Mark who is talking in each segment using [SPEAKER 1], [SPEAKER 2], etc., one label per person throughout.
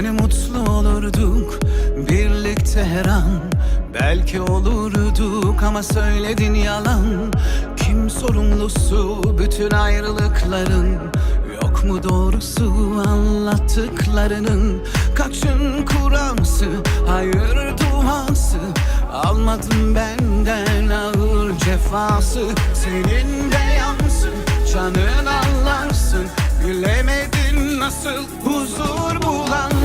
[SPEAKER 1] Hani mutlu olurduk birlikte her an. Belki olurduk ama söyledin yalan. Kim sorumlusu bütün ayrılıkların? Yok mu doğrusu anlattıklarının? Kaçın Kur'an'sı hayır duası. Almadım benden ağır cefası. Senin de yansın canın anlarsın. Bilemedin nasıl huzur bulanlardan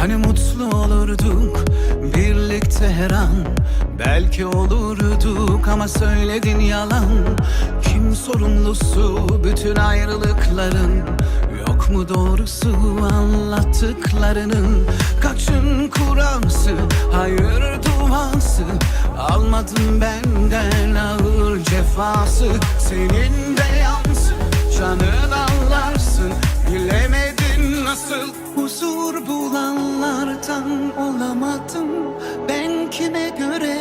[SPEAKER 1] Hani mutlu olurduk birlikte her an? Belki olurduk ama söyledin yalan. Kim sorumlusu bütün ayrılıkların? Yok mu doğrusu anlattıklarının? Kaçın Kur'an'sı hayır duası. Almadım benden ağır cefası. Senin de yansın canın Bilemedin nasıl huzur bulanlardan olamadım? Ben kime göre,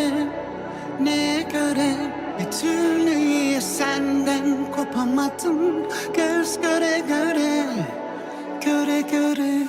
[SPEAKER 1] neye göre? Bir türlü niye senden kopamadım. Göz göre göre, göre göre